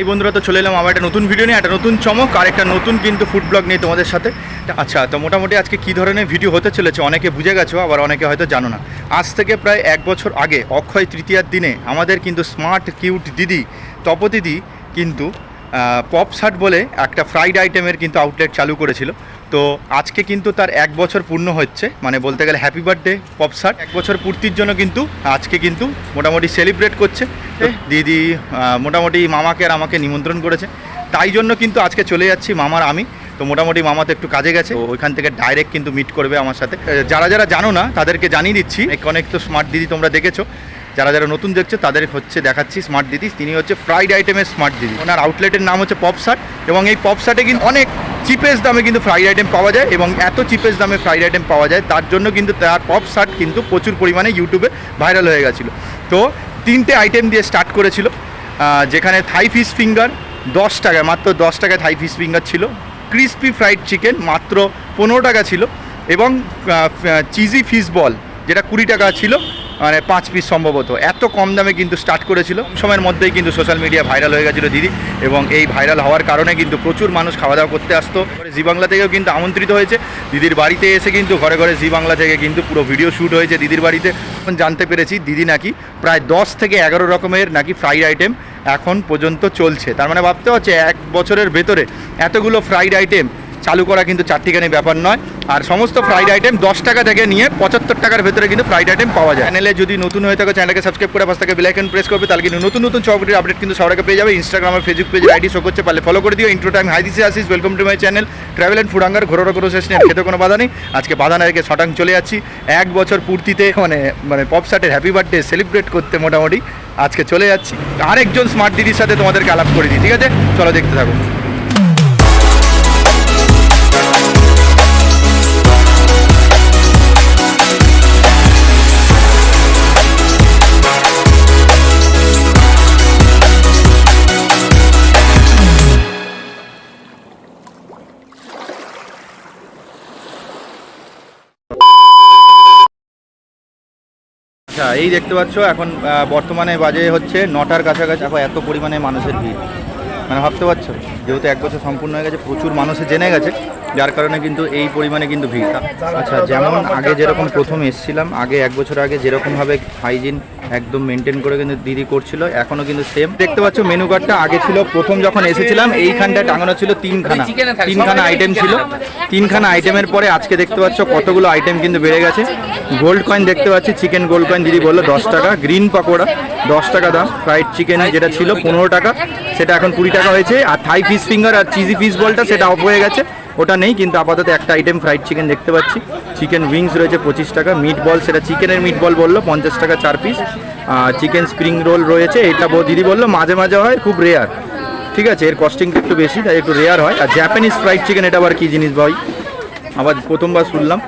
এই বন্ধুরা, তো চলে এলাম আবার একটা নতুন ভিডিও নিয়ে, একটা নতুন চমক আর একটা নতুন কিন্তু ফুড ব্লগ নিয়ে তোমাদের সাথে। আচ্ছা তো মোটামুটি আজকে কী ধরনের ভিডিও হতে চলেছে অনেকে বুঝে গেছো, আবার অনেকে হয়তো জানো না। আজ থেকে প্রায় এক বছর আগে অক্ষয় তৃতীয়ার দিনে আমাদের কিন্তু স্মার্ট কিউট দিদি তপ দিদি কিন্তু পপ শার্ট বলে একটা ফ্রাইড আইটেমের কিন্তু আউটলেট চালু করেছিল। তো আজকে কিন্তু তার এক বছর পূর্ণ হচ্ছে। মানে বলতে গেলে হ্যাপি বার্থডে পপ শার্ট এক বছর পূর্তির জন্য কিন্তু আজকে কিন্তু মোটামুটি সেলিব্রেট করছে। দিদি মোটামুটি মামাকে আর আমাকে নিমন্ত্রণ করেছে। তাই জন্য কিন্তু আজকে চলে যাচ্ছি মামার আমি। তো মোটামুটি মামা তো একটু কাজে গেছে। ওইখান থেকে ডাইরেক্ট কিন্তু মিট করবে আমার সাথে। যারা যারা জানো না তাদেরকে জানিয়ে দিচ্ছি। অনেক তো স্মার্ট দিদি তোমরা দেখেছ। যারা যারা নতুন দেখছে, তাদের হচ্ছে দেখাচ্ছি স্মার্ট দিদি। তিনি হচ্ছে ফ্রাইড আইটেমের স্মার্ট দিদি। ওনার আউটলেটের নাম হচ্ছে পপসার্ট এবং এই পপসার্টে কিন্তু অনেক চিপেস্ট দামে কিন্তু ফ্রাইড আইটেম পাওয়া যায় এবং এত চিপেস্ট দামে ফ্রাইড আইটেম পাওয়া যায়, তার জন্য কিন্তু তার পপসার্ট কিন্তু প্রচুর পরিমাণে ইউটিউবে ভাইরাল হয়ে গেছিল। তো তিনটে আইটেম দিয়ে স্টার্ট করেছিল। যেখানে থাই ফিশ ফিঙ্গার দশ টাকায় মাত্র দশ টাকায় থাই ফিশ ফিঙ্গার ছিল। ক্রিস্পি ফ্রাইড চিকেন মাত্র পনেরো টাকা ছিল। এবং চিজি ফিশ বল যেটা কুড়ি টাকা ছিল মানে পাঁচ পিস সম্ভবত। এত কম দামে কিন্তু স্টার্ট করেছিল। সময়ের মধ্যেই কিন্তু সোশ্যাল মিডিয়া ভাইরাল হয়ে গেছিল দিদি। এবং এই ভাইরাল হওয়ার কারণে কিন্তু প্রচুর মানুষ খাওয়া দাওয়া করতে আসতো। জি বাংলা থেকেও কিন্তু আমন্ত্রিত হয়েছে। দিদির বাড়িতে এসে কিন্তু ঘরে ঘরে জি বাংলা থেকে কিন্তু পুরো ভিডিও শ্যুট হয়েছে দিদির বাড়িতে। এখন জানতে পেরেছি দিদি নাকি প্রায় দশ থেকে এগারো রকমের নাকি ফ্রাইড আইটেম এখন পর্যন্ত চলছে। তার মানে ভাবতে হচ্ছে এক বছরের ভেতরে এতগুলো ফ্রাইড আইটেম চালু করা কিন্তু চারটিখানি ব্যাপার নয়। আর সমস্ত ফ্রাইড আইটেম দশ টাকা থেকে নিয়ে পঁচাত্তর টাকার ভেতরে কিন্তু ফ্রাইড আইটেম পাওয়া যায়। চ্যানেলে যদি নতুন হয়ে থাকে চ্যানেলকে সাবস্ক্রাইব করে পাশ থেকে বেলাইকন প্রেস করবে, তাহলে কিন্তু নতুন নতুন চকলেটের আপডেট কিন্তু আগে পেয়ে যাবে। ইনস্টাগ্রাম আর ফেসবুক পেজের আইডি শো করছে পারলে ফলো করে দিও। ইন্ট্রো টাইম হাই দিসে আসিস welcome to my channel travel and food আঙ্গার ঘোরো কোনো শেষ নেই খেতে কোনো বাধা নেই। আজকে বাধা না রেখে শটাং চলে যাচ্ছি। এক বছর পূর্তিতে মানে মানে পপসাটের হ্যাপি বার্থডে সেলিব্রেট করতে মোটামুটি আজকে চলে যাচ্ছি। আরেকজন স্মার্ট দিদির সাথে তোমাদেরকে আলাপ করে দিই, ঠিক আছে? চলো দেখতে থাকো। এই দেখতে পাচ্ছ, এখন বর্তমানে বাজে হচ্ছে নটার কাছাকাছি। এখন এত পরিমাণে মানুষের ভিড়। মানে ভাবতে পারছ? যেহেতু এক বছর সম্পূর্ণ হয়ে গেছে, প্রচুর মানুষে জেনে গেছে। যার কারণে কিন্তু এই পরিমাণে কিন্তু ভিড়। আচ্ছা যেমন আগে যেরকম প্রথম এসছিলাম, আগে এক বছর আগে যেরকমভাবে হাইজিন একদম মেনটেন করে কিন্তু দিদি করছিল এখনও কিন্তু সেম দেখতে পাচ্ছ মেনু কার্ডটা আগে ছিল, প্রথম যখন এসেছিলাম, এইখানটা টাঙানো ছিল তিনখানা। তিনখানা আইটেম ছিল। তিনখানা আইটেমের পরে আজকে দেখতে পাচ্ছ, কতগুলো আইটেম কিন্তু বেড়ে গেছে। গোল্ড কয়েন দেখতে পাচ্ছি চিকেন গোল্ড কয়েন দিদি বলল দশ টাকা। গ্রিন পাকোড়া, দশ টাকা দাম। ফ্রাইড চিকেন যেটা ছিল, পনেরো টাকা। সেটা এখন কুড়ি টাকা হয়েছে। আর থাই ফিশ ফিঙ্গার আর চিজি ফিশ বলটা সেটা অফ হয়ে গেছে। ওটা নেই, কিন্তু আপাতত একটা আইটেম ফ্রাইড চিকেন দেখতে পাচ্ছি। চিকেন উইংস রয়েছে পঁচিশ টাকা মিট বল সেটা চিকেনের মিট বল বলল, পঞ্চাশ টাকা চার পিস চিকেন স্প্রিং রোল রয়েছে, এটা দিদি বলল, মাঝে মাঝে হয়, খুব রেয়ার ঠিক আছে, এর কস্টিংটা একটু বেশি, তাই একটু রেয়ার হয়। আর জাপানিজ ফ্রাইড চিকেন এটা আবার কী জিনিস ভাই? আবার প্রথমবার শুনলাম।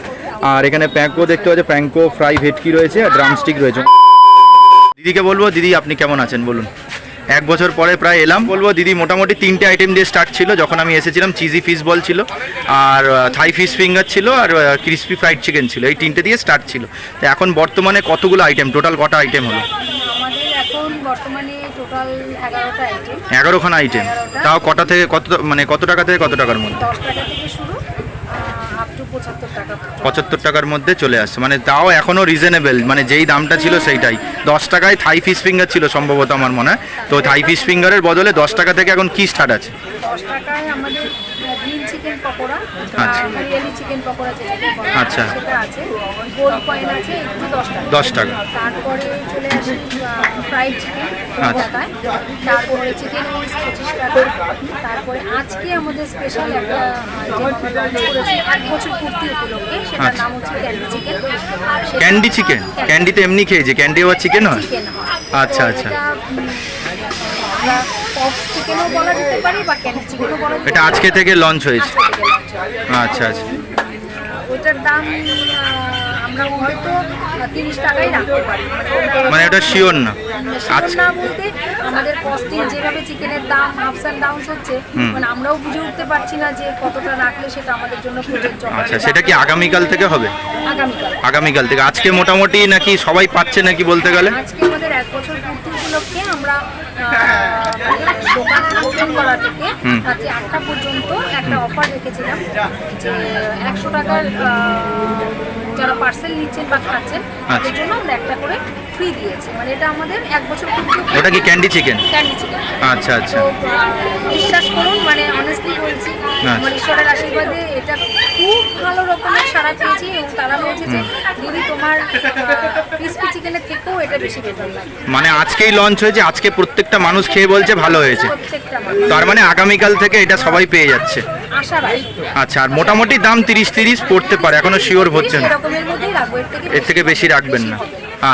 আর এখানে প্যাঙ্কো দেখতে পাচ্ছি প্যাঙ্কো ফ্রাই ভেটকি রয়েছে, আর ড্রামস্টিক রয়েছে। দিদিকে বলব, দিদি, আপনি কেমন আছেন, বলুন। এক বছর পরে প্রায় এলাম। বলব দিদি মোটামুটি তিনটে আইটেম দিয়ে স্টার্ট ছিল যখন আমি এসেছিলাম চিজি ফিশ বল ছিল আর থাই ফিশ ফিঙ্গার ছিল আর ক্রিসপি ফ্রাইড চিকেন ছিল এই তিনটে দিয়ে স্টার্ট ছিল। তো এখন বর্তমানে কতগুলো আইটেম টোটাল কটা আইটেম হলো? এগারোখানা আইটেম তাও কটা থেকে কত মানে কত টাকা থেকে কত টাকার মধ্যে দশ টাকা থেকে শুরু আপ টু পঁচাত্তর টাকার মধ্যে চলে আসছে। মানে তাও এখনও রিজনেবল মানে যেই দামটা ছিল সেইটাই। দশ টাকায় থাই ফিশ ফিঙ্গার ছিল সম্ভবত আমার মনে হয়। তো থাই ফিশ ফিঙ্গারের বদলে দশ টাকা থেকে এখন কি স্টার্ট আছে? আচ্ছা। হয়, আচ্ছা। দশ টাকা। তারপরে চলে আসি ফ্রাইড চিকেন। তারপরে চিকেন টাকা তারপরে আজকে আমাদের স্পেশাল একটা আইটেম আমরা launch করেছি এক বছর পূর্তি উপলক্ষে সেটার। নাম হচ্ছে ক্যান্ডি চিকেন আর ক্যান্ডি চিকেন ক্যান্ডি তো এমনি খেয়েছে ক্যান্ডি আবার চিকেন হয়? আচ্ছা, আচ্ছা। এটা, উম, আমরা পপস চিকেনও বলা যেতে পারি বা ক্যান্ডি চিকেনও বলা এটা আজকে থেকে লঞ্চ হয়েছে। হয়। আচ্ছা আচ্ছা। ওইটার দাম আমরা হয়তো তিরিশ টাকাই রাখতে পারি। মানে ওটা শিওর না। শিওর না বলতে আমাদের কস্টিং যেভাবে চিকেনের দাম আপস অ্যান্ড ডাউনস হচ্ছে মানে আমরাও বুঝে উঠতে পারছি না যে কতটা রাখলে সেটা আমাদের জন্য প্রযোজ্য আচ্ছা সেটা কি আগামীকাল থেকে হবে? আগামীকাল। আগামীকাল থেকে। আজকে মোটামুটি নাকি সবাই পাচ্ছে নাকি বলতে গেলে? আজকে আমাদের এক বছর পূর্তি উপলক্ষে আমরা দোকান ওপেন করা থেকে রাত্রি আটটা পর্যন্ত একটা অফার রেখেছিলাম যে একশো টাকার যারা পার্সেল নিচ্ছেন বা খাচ্ছেন তাদের আচ্ছা। জন্য আমরা একটা করে ফ্রি দিয়েছি। মানে এটা আমাদের এক বছর ওটা কি ক্যান্ডি চিকেন ক্যান্ডি চিকেন আচ্ছা আচ্ছা। বিশ্বাস করুন মানে অনেস্টলি বলছি আমার ঈশ্বরের আশীর্বাদে এটা খুব ভালো রকমের সাড়া পেয়েছি এবং তারা বলছে যে দিদি তোমার ক্রিসপি চিকেনের থেকেও এটা বেশি বেতন লাগে। মানে আজকেই লঞ্চ হয়েছে আজকে প্রত্যেকটা মানুষ খেয়ে বলছে ভালো হয়েছে। তার মানে আগামীকাল থেকে এটা সবাই পেয়ে যাচ্ছে। আচ্ছা আর মোটামুটি দাম তিরিশ তিরিশ পড়তে পারে এখনও শিওর হচ্ছে না। এর থেকে বেশি রাখবেন না।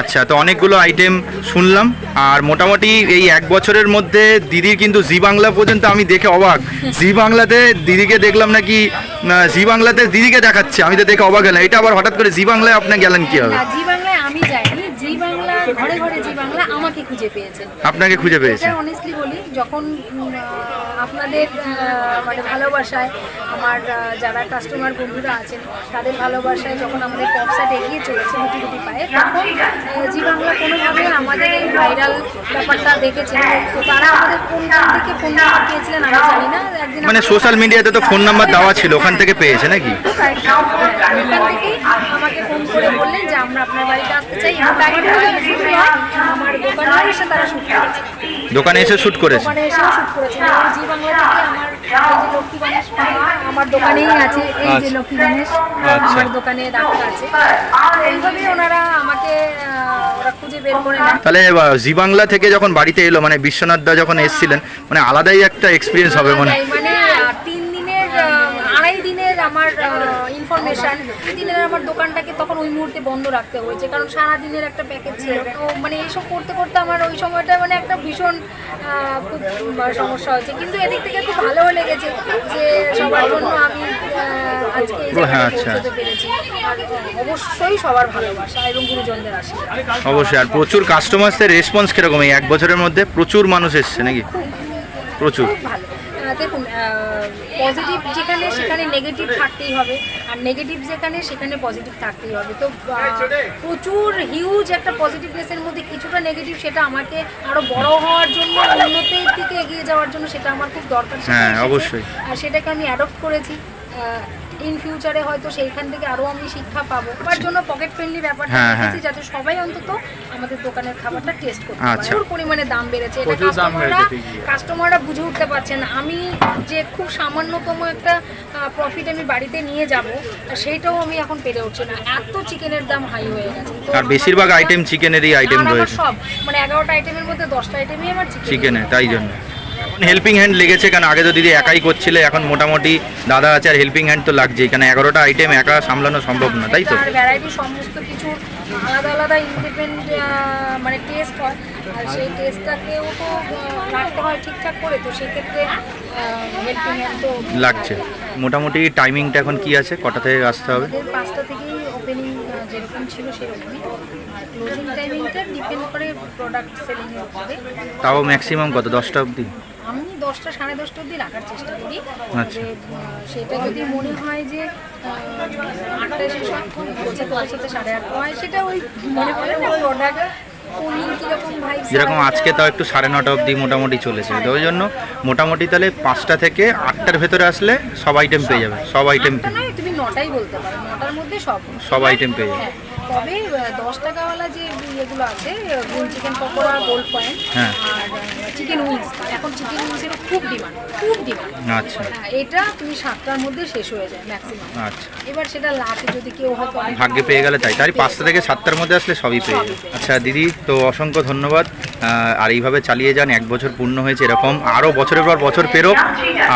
আচ্ছা তো অনেকগুলো আইটেম শুনলাম। আর মোটামুটি এই এক বছরের মধ্যে দিদির কিন্তু জি বাংলা পর্যন্ত আমি দেখে অবাক। জি বাংলাতে দিদিকে দেখলাম নাকি জি বাংলাতে দিদিকে দেখাচ্ছে। আমি তো দেখে অবাক গেলাম এটা আবার হঠাৎ করে জি বাংলায় আপনি গেলেন কি হবে না জি বাংলায় আমি যাইনি। জি বাংলা ঘরে ঘরে জি বাংলা আমাকে খুঁজে পেয়েছেন আপনাকে খুঁজে পেয়েছে। অনেস্টলি বলি যখন আপনাদের মানে ভালোবাসায় আমার যারা কাস্টমার বন্ধুরা আছেন তাদের ভালোবাসায় যখন আমাদের পপসাট এগিয়ে চলেছে গুটি গুটি পায়ে তখন জি বাংলা কোনোভাবে আমাদের এই ভাইরাল ব্যাপারটা দেখেছেন তো তারা আমাদের কোন থেকে ফোন নাম্বার পেয়েছিলেন আমি জানি না। একদিন মানে সোশ্যাল মিডিয়াতে তো ফোন নাম্বার দেওয়া ছিল ওখান থেকে পেয়েছে নাকি? ওখান থেকেই আমাকে ফোন করে বললেন যে আমরা আপনার বাড়িতে আসতে চাই। তাই দোকানে এসে তারা শুট করেছে। দোকানে এসে শ্যুট করেছে। দোকানে এসেও শুট করেছেন এবং জি বাংলা থেকে আমার এই যে লক্ষ্মী গণেশ আমার দোকানেই আছে। এই যে আচ্ছা। লক্ষ্মী গণেশ আচ্ছা। আমার দোকানে রাখা আছে। এইভাবেই ওনারা আমাকে ওরা খুঁজে বের করে নেন তাহলে জি বাংলা থেকে যখন বাড়িতে এলো মানে বিশ্বনাথ দা যখন এসেছিলেন মানে আলাদাই একটা এক্সপিরিয়েন্স হবে মনে আলাদাই, মানে তিন দিনের আড়াই দিনের আমার ইনফরমেশন দিনের আমার দোকানটাকে তখন ওই মুহূর্তে বন্ধ রাখতে হয়েছে কারণ সারা দিনের একটা প্যাকেজ ছিল। তো মানে এইসব করতে করতে আমার ওই সময়টা মানে একটা ভীষণ খুব সমস্যা হয়েছে। কিন্তু এদিক থেকে খুব ভালোও লেগেছে যে সবার জন্য আমি আজকে হ্যাঁ, আচ্ছা। পেরেছি। আর অবশ্যই সবার ভালোবাসা এবং গুরুজনদের আশীর্বাদ। অবশ্যই আর প্রচুর কাস্টমার্সের রেসপন্স কীরকম? এই এক বছরের মধ্যে প্রচুর মানুষ এসছে নাকি? প্রচুর। ভালো। পজিটিভ যেখানে সেখানে নেগেটিভ থাকতেই হবে। আর নেগেটিভ যেখানে সেখানে পজিটিভ থাকতেই হবে। তো প্রচুর হিউজ একটা পজিটিভনেসের মধ্যে কিছুটা নেগেটিভ সেটা আমাকে আরও বড় হওয়ার জন্য উন্নতির দিকে এগিয়ে যাওয়ার জন্য সেটা আমার খুব দরকার। সেটা হ্যাঁ, অবশ্যই। আর সেটাকে আমি অ্যাডপ্ট করেছি। ইন ফিউচারে হয়তো সেইখান থেকে আরও আমি শিক্ষা পাবো। তার জন্য পকেট ফ্রেন্ডলি ব্যাপারটা হ্যাঁ, রেখেছি হ্যাঁ। যাতে সবাই অন্তত আমাদের দোকানের খাবারটা টেস্ট করতে পারে। আচ্ছা। ওর পরিমাণে দাম বেড়েছে। এটা কাস্টমাররা কাস্টমাররা বুঝে উঠতে পারছে না। আমি যে খুব সামান্যতম একটা প্রফিট আমি বাড়িতে নিয়ে যাব সেইটাও আমি এখন পেরে উঠছি না। এত চিকেনের দাম হাই হয়ে গেছে। তো আর বেশিরভাগ আইটেম চিকেনেরই আইটেম রয়েছে। সব মানে এগারোটা আইটেমের মধ্যে দশটা আইটেমই আমার চিকেন চিকেনে তাই জন্য। হেল্পিং হ্যান্ড লেগেছে কারণ আগে তো দিদি একাই করছিলে এখন মোটামুটি দাদা আছে আর হেল্পিং হ্যান্ড তো লাগছেই কারণ এগারোটা আইটেম একা সামলানো সম্ভব না তাই তো? ভ্যারাইটি সমস্ত কিছু আলাদা আলাদা ইন্ডিপেন্ডেন্ট মানে টেস্ট হয় আর সেই টেস্টটাকেও তো রাখতে হয় ঠিকঠাক করে তো সেক্ষেত্রে হেল্পিং হ্যান্ড তো লাগছে। মোটামুটি টাইমিংটা এখন কি আছে? কটা থেকে আসতে হবে? পাঁচটা থেকেই ওপেনিং যেরকম ছিল সেরকমই। আর ক্লোজিং টাইমিংটা ডিপেন্ড করে প্রোডাক্ট সেলিংয়ের উপরে। তাও ম্যাক্সিমাম কত? দশটা অবধি? আমি দশটা সাড়ে দশটা অবধি রাখার চেষ্টা করি। আচ্ছা। সেটা যদি মনে হয় যে শেষ হয় পৌঁছাতে সাড়ে আটটা। হয় সেটা ওই মনে পড়ে না প্রোডাক্ট যেরকম আজকে তাও একটু সাড়ে নটা অবধি মোটামুটি চলেছে। তো ওই জন্য মোটামুটি তাহলে পাঁচটা থেকে আটটার ভেতরে আসলে সব আইটেম পেয়ে যাবে। সব আইটেম তুমি নটাই বলতে পারো। নটার মধ্যে সব। সব item পেয়ে যাবে। হ্যাঁ তবে দশ টাকাওয়ালা যে ইয়েগুলো আছে চিকেন পকোড়া গোল্ড পয়েন্ট হ্যাঁ। আর চিকেন উইংস এখন চিকেন উইংসেরও খুব ডিমান্ড খুব ডিমান্ড আচ্ছা। এটা তুমি সাতটার মধ্যে শেষ হয়ে যায় ম্যাক্সিমাম আচ্ছা। এবার সেটা যদি কেউ হয়তো ভাগ্যে পেয়ে গেলে তাই। তাই পাঁচটা থেকে সাতটার মধ্যে আসলে সবই পেয়ে যাবে। আচ্ছা দিদি তো অসংখ্য ধন্যবাদ। আর এইভাবে চালিয়ে যান এক বছর পূর্ণ হয়েছে এরকম। আরও বছরের পর বছর পেরোক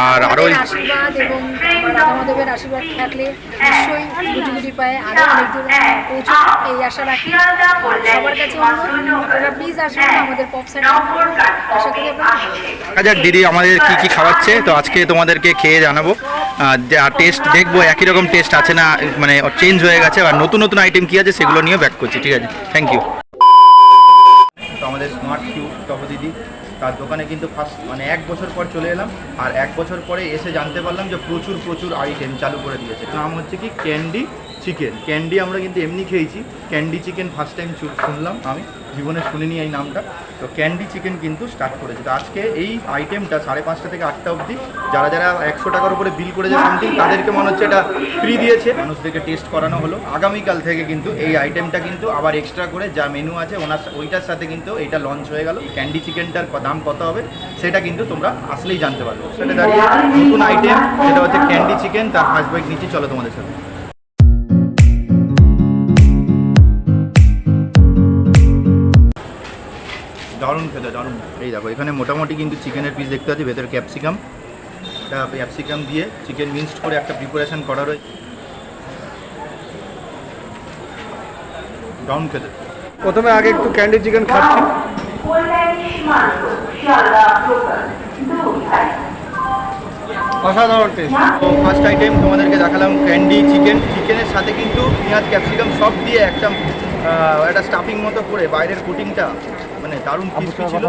আর আরও আশীর্বাদ এবং রাধা মাধবের আশীর্বাদ থাকলে নিশ্চয়ই গুটি গুটি পায়ে আরও অনেক দূর পৌঁছাবো। এই আশা রাখি। সবার কাছে আপনারা প্লিজ আসবেন, আমাদের পপ আশা করি যাক দিদি আমাদের কি কি খাওয়াচ্ছে। তো আজকে তোমাদেরকে খেয়ে জানাব। যা টেস্ট দেখব, একই রকম টেস্ট আছে না মানে চেঞ্জ হয়ে গেছে। আর নতুন নতুন আইটেম কী আছে সেগুলো নিয়ে ব্যাক করছি, ঠিক আছে? থ্যাংক ইউ তো আমাদের স্মার্ট কিউ টপ দিদি তার দোকানে কিন্তু ফার্স্ট মানে এক বছর পর চলে এলাম, আর এক বছর পরে এসে জানতে পারলাম যে প্রচুর প্রচুর আইটেম চালু করে দিয়েছে। নাম হচ্ছে কি? ক্যান্ডি চিকেন ক্যান্ডি আমরা কিন্তু এমনি খেয়েছি। ক্যান্ডি চিকেন ফার্স্ট টাইম শুনলাম আমি। জীবনে শুনিনি এই নামটা। তো ক্যান্ডি চিকেন কিন্তু স্টার্ট করেছে। তো আজকে এই আইটেমটা সাড়ে পাঁচটা থেকে আটটা অবধি, যারা যারা একশো টাকার উপরে বিল করেছে সামথিং তাদেরকে মনে হচ্ছে এটা ফ্রি দিয়েছে। মানুষদেরকে টেস্ট করানো হলো। আগামীকাল থেকে কিন্তু এই আইটেমটা কিন্তু আবার এক্সট্রা করে যা মেনু আছে, ওনার ওইটার সাথে কিন্তু এটা লঞ্চ হয়ে গেল। ক্যান্ডি চিকেনটার দাম কত হবে, সেটা কিন্তু তোমরা আসলেই জানতে পারবে। সেটা দাঁড়িয়ে নতুন আইটেম সেটা হচ্ছে ক্যান্ডি চিকেন, তার ফার্স্ট বাইক নিচে, চলো তোমাদের সাথে। দারুণ খেতে দারুণ। এই দেখো এখানে মোটামুটি কিন্তু চিকেনের পিস দেখতে পাচ্ছি ভেতরে ক্যাপসিকাম একটা ক্যাপসিকাম দিয়ে চিকেন মিক্সড করে একটা প্রিপারেশন করা রয়েছে দারুণ খেতে। প্রথমে আগে একটু ক্যান্ডি চিকেন খাচ্ছি। অসাধারণ টেস্ট তো ফার্স্ট আইটেম তোমাদেরকে দেখালাম ক্যান্ডি চিকেন চিকেনের সাথে কিন্তু পেঁয়াজ ক্যাপসিকাম সব দিয়ে একটা একটা স্টাফিং মতো করে বাইরের কোটিংটা দারুণ ক্রিস্পি ছিল।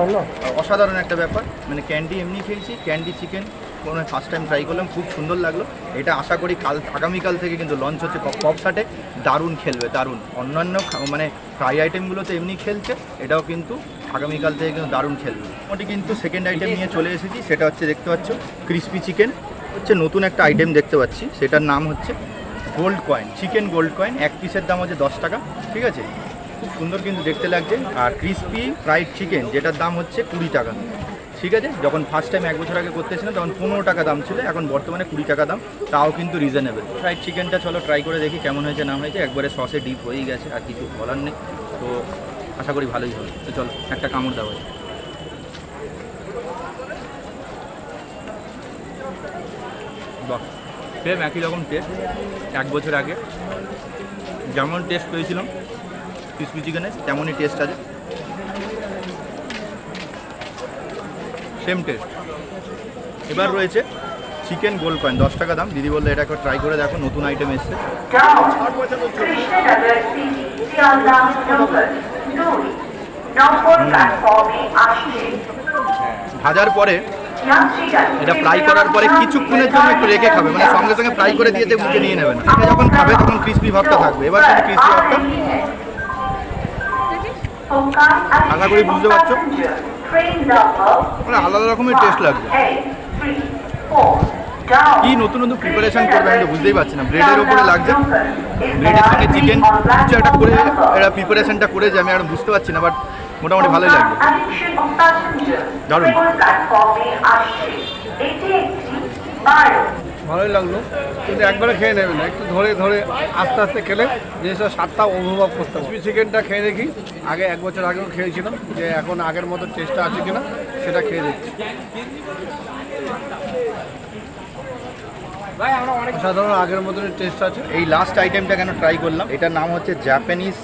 অসাধারণ একটা ব্যাপার। মানে ক্যান্ডি এমনি খেয়েছি ক্যান্ডি চিকেন কোনো ফার্স্ট টাইম ট্রাই করলাম খুব সুন্দর লাগল। এটা আশা করি কাল আগামীকাল থেকে কিন্তু লঞ্চ হচ্ছে পপসাটে দারুণ খেলবে দারুণ। অন্যান্য মানে ফ্রাই আইটেমগুলো তো এমনি খেলছে এটাও কিন্তু আগামীকাল থেকে কিন্তু দারুণ খেলবে। মোটামুটি কিন্তু সেকেন্ড আইটেম নিয়ে চলে এসেছি সেটা হচ্ছে দেখতে পাচ্ছ ক্রিস্পি চিকেন হচ্ছে নতুন একটা আইটেম দেখতে পাচ্ছি সেটার নাম হচ্ছে gold coin chicken gold coin এক পিসের দাম হচ্ছে দশ টাকা ঠিক আছে? খুব সুন্দর কিন্তু দেখতে লাগছে। আর ক্রিস্পি ফ্রাইড চিকেন যেটার দাম হচ্ছে কুড়ি টাকা। ঠিক আছে? যখন ফার্স্ট টাইম এক বছর আগে করতেছিলাম, তখন পনেরো টাকা দাম ছিল, এখন বর্তমানে কুড়ি টাকা দাম, তাও কিন্তু রিজনেবল ফ্রাইড চিকেনটা চলো ট্রাই করে দেখি কেমন হয়েছে, না হয়েছে। একবারে সসে ডিপ হয়েই গেছে, আর কিছু বলার নেই। তো আশা করি ভালোই হবে। তো চলো, একটা কামড় দেওয়া বাহ সেম একই রকম টেস্ট এক বছর আগে যেমন টেস্ট পেয়েছিলাম ক্রিসপি চিকেনের তেমনই টেস্ট আছে। সেম টেস্ট এবার রয়েছে চিকেন গোল্ড কয়েন দশ টাকা দাম। দিদি বললে, এটা একবার ট্রাই করে দেখো, নতুন আইটেম এসছে। ভাজার পরে এটা ফ্রাই করার পরে কিছুক্ষণের জন্য একটু রেখে খাবে মানে সঙ্গে সঙ্গে ফ্রাই করে দিয়েতে মুখে নিয়ে নেবেন যখন খাবে, তখন ক্রিসপি ভাবটা থাকবে। এবার কিন্তু ক্রিসপি ভাবটা। আশা করি বুঝতে পারছ? মানে আলাদা রকমের টেস্ট লাগবে। কি নতুন নতুন প্রিপারেশন করবে আমি বুঝতেই পারছি না। ব্রেডের ওপরে লাগছে। ব্রেডের সঙ্গে চিকেন কিছু একটা করে এরা প্রিপারেশনটা করেছে, আমি আর বুঝতে পারছি না বাট মোটামুটি ভালোই লাগবে। দারুণ। বারো ভালোই লাগল কিন্তু একবারে খেয়ে নেবে না। একটু ধরে ধরে আস্তে আস্তে খেলে জিনিসটা স্বাদটা অনুভব করতে হবে। চিকেনটা খেয়ে দেখি। আগে এক বছর আগেও খেয়েছিলাম যে এখন আগের মতো টেস্টটা আছে কিনা সেটা খেয়ে দেখছি। সাধারণ আগের মতনই টেস্ট আছে। এই লাস্ট আইটেমটা কেন ট্রাই করলাম? এটার নাম হচ্ছে জাপানিজ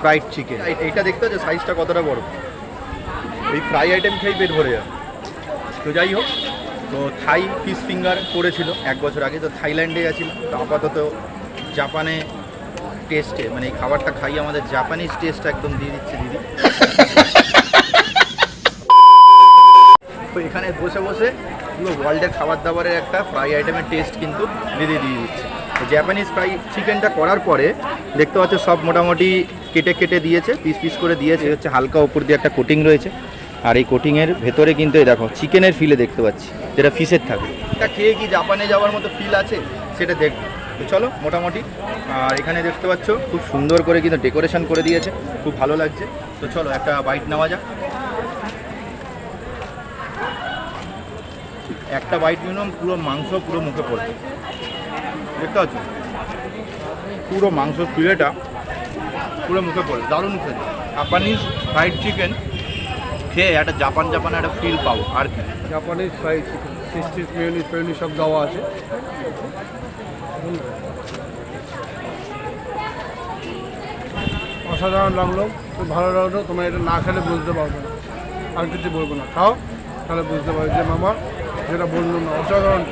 ফ্রাইড চিকেন এইটা দেখতে হচ্ছে সাইজটা কতটা বড়? এই ফ্রাই আইটেম খেয়েই পেট ভরে যাবে তো যাই হোক তো থাই ফিশ ফিঙ্গার করেছিল এক বছর আগে, তো থাইল্যান্ডে গেছিলাম তো আপাতত জাপানে টেস্টে মানে এই খাবারটা খাই, আমাদের জাপানিজ টেস্ট একদম দিয়ে দিচ্ছে দিদি। তো এখানে বসে বসে পুরো ওয়ার্ল্ডের খাবার দাবারের একটা ফ্রাই আইটেমের টেস্ট কিন্তু দিদি দিয়ে দিচ্ছে। তো জাপানিজ ফ্রাই চিকেনটা করার পরে দেখতে পাচ্ছ সব মোটামুটি কেটে কেটে দিয়েছে পিস পিস করে দিয়েছে। হচ্ছে হালকা উপর দিয়ে একটা কোটিং রয়েছে। আর এই কোটিংয়ের ভেতরে কিন্তু এই দেখো চিকেনের ফিলে দেখতে পাচ্ছি, যেটা ফিশের থাকে। এটা খেয়ে কি জাপানে যাওয়ার মতো ফিল আছে? সেটা দেখ তো চলো, মোটামুটি। আর এখানে দেখতে পাচ্ছ, খুব সুন্দর করে কিন্তু ডেকোরেশন করে দিয়েছে, খুব ভালো লাগছে। তো চলো, একটা বাইট নেওয়া যাক। একটা বাইট মিনিমাম পুরো মাংস পুরো মুখে পড়বে। দেখতে পাচ্ছ? পুরো মাংস ফিলেটা পুরো মুখে পড়ে দারুণ খেতে। জাপানিজ ফ্রাইড চিকেন খেয়ে একটা জাপান জাপান একটা ফিল পাবো, আর কি। জাপানিজ ফ্রাই চিকেন মেয়নিস ফেয়নিস সব দেওয়া আছে। অসাধারণ লাগল, খুব ভালো লাগল তোমরা এটা না খেলে বুঝতে পারবে না। আর কিছু বলব না। খাও, তাহলে বুঝতে পারবে যে মামা, যেটা বলল না, অসাধারণ।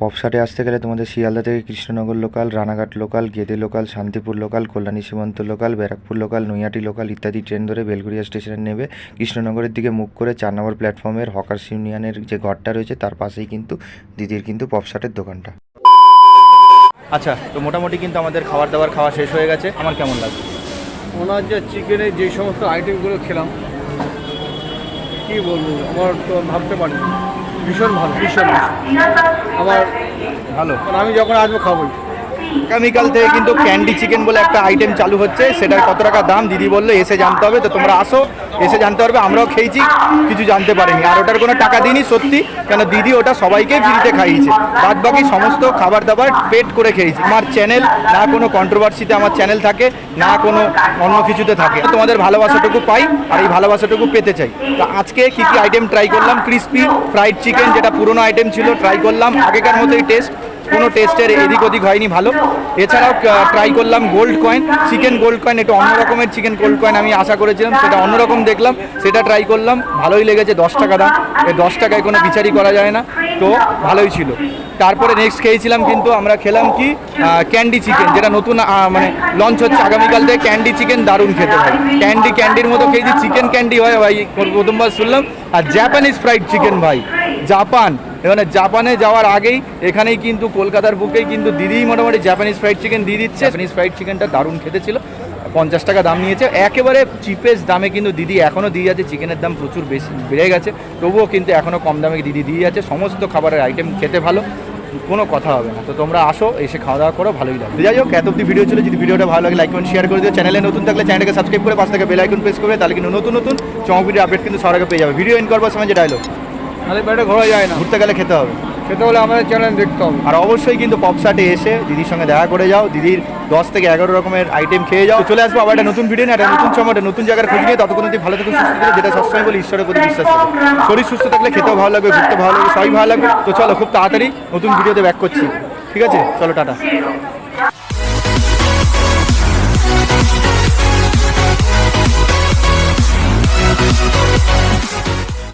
পপসাটে আসতে গেলে তোমাদের শিয়ালদা থেকে Krishnanagar local Ranaghat local Gede local Shantipur local Kalyani Simanta local Barrackpore local Naihati local ইত্যাদি ট্রেন ধরে বেলগুড়িয়া স্টেশনে নেবে। কৃষ্ণনগরের দিকে মুখ করে চার নম্বর প্ল্যাটফর্মের হকার্স ইউনিয়নের যে ঘরটা রয়েছে তার পাশেই কিন্তু দিদির কিন্তু পপসাটের দোকানটা। আচ্ছা তো মোটামুটি কিন্তু আমাদের খাবার দাবার খাওয়া শেষ হয়ে গেছে। আমার কেমন লাগছে? ওনার যে চিকেনের যে সমস্ত আইটেমগুলো খেলাম কি বলব? আমার তো ভাবতে পারি ভীষণ ভালো ভীষণ। আমার ভালো আমি যখন আসব খাবোই আগামীকাল থেকে কিন্তু ক্যান্ডি চিকেন বলে একটা আইটেম চালু হচ্ছে, সেটার কত টাকা দাম? দিদি বলল, এসে জানতে হবে, তো তোমরা আসো, এসে জানতে পারবে, আমরাও খেয়েছি, কিছু জানতে পারিনি। আর ওটার কোনো টাকা দিইনি, সত্যি, কেন দিদি ওটা সবাইকে ফ্রিতে খাইয়েছে। বাদ বাকি সমস্ত খাবার দাবার পেট করে খেয়েছি। আমার চ্যানেল না কোনো কন্ট্রোভার্সিতে আমার চ্যানেল থাকে, না কোনো অন্য কিছুতে থাকে। তোমাদের ভালোবাসাটুকু পাই, আর এই ভালোবাসাটুকু পেতে চাই। তো আজকে কি কি আইটেম ট্রাই করলাম? ক্রিস্পি ফ্রাইড চিকেন যেটা পুরনো আইটেম ছিল ট্রাই করলাম। আগেকার মতোই টেস্ট কোনো টেস্টের এদিক ওদিক হয়নি ভালো। এছাড়াও ট্রাই করলাম gold coin chicken gold coin একটু অন্য রকমের চিকেন গোল্ড কয়েন আমি আশা করেছিলাম সেটা অন্যরকম দেখলাম সেটা ট্রাই করলাম ভালোই লেগেছে দশ টাকা দাম। এই দশ টাকায় কোনো বিচারই করা যায় না তো ভালোই ছিল। তারপরে নেক্সট খেয়েছিলাম কিন্তু আমরা খেলাম কি ক্যান্ডি চিকেন যেটা নতুন মানে লঞ্চ হচ্ছে আগামীকাল থেকে ক্যান্ডি চিকেন দারুণ খেতে হয়। ক্যান্ডি ক্যান্ডির মতো খেয়েছি চিকেন ক্যান্ডি হয় ভাই প্রথমবার শুনলাম। আর জাপানিজ ফ্রাইড চিকেন ভাই জাপান এখানে জাপানে যাওয়ার আগেই এখানেই কিন্তু কলকাতার বুকেই কিন্তু দিদিই মোটামুটি জাপানিজ ফ্রাইড চিকেন দিয়ে দিচ্ছে। জাপানিজ ফ্রাইড চিকেনটা দারুণ খেতে ছিল। পঞ্চাশ টাকা দাম নিয়েছে। একেবারে চিপেস্ট দামে কিন্তু দিদি এখনও দিয়ে যাচ্ছে। চিকেনের দাম প্রচুর বেশি, বেড়ে গেছে। তবুও কিন্তু এখনও কম দামে দিদি দিয়ে যাচ্ছে। সমস্ত খাবারের আইটেম খেতে ভালো। কোনো কথা হবে না। তো তোমরা আসো, এসে খাওয়া দাওয়া করো, ভালোই লাগবে। যাই হোক, এত অব্দি ভিডিও ছিল। যদি ভিডিওটা ভালো লাগে লাইক কমেন্ট শেয়ার করে দিও। চ্যানেলে নতুন থাকলে চ্যানেলকে সাবস্ক্রাইব করে পাশ থেকে বেল আইকন প্রেস করবে। তাহলে কিন্তু নতুন নতুন চমক ভিডিও আপডেট কিন্তু সবার পেয়ে যাবে। ভিডিও এন্ড করবার সময় যে ডায়লগ তাহলে পেটে ঘোরা যায় না। ঘুরতে গেলে খেতে হবে। সেটা হলে আমাদের চ্যানেল দেখতে হবে। আর অবশ্যই কিন্তু পপসাটে এসে দিদির সঙ্গে দেখা করে যাও। দিদির দশ থেকে এগারো রকমের আইটেম খেয়ে যাও। চলে আসব আবার একটা নতুন ভিডিও নিয়ে একটা নতুন সময় একটা নতুন জায়গার খোঁজ নিয়ে। ততক্ষণ অবধি ভালো থেকে সুস্থ থেকে যেটা সবসময় বলি ঈশ্বরের প্রতি বিশ্বাস থাকে শরীর সুস্থ থাকলে খেতেও ভালো লাগবে ঘুরতে ভালো লাগবে সবাই ভালো লাগবে। তো চলো খুব তাড়াতাড়ি নতুন ভিডিওতে ব্যাক করছি। ঠিক আছে? চলো টাটা.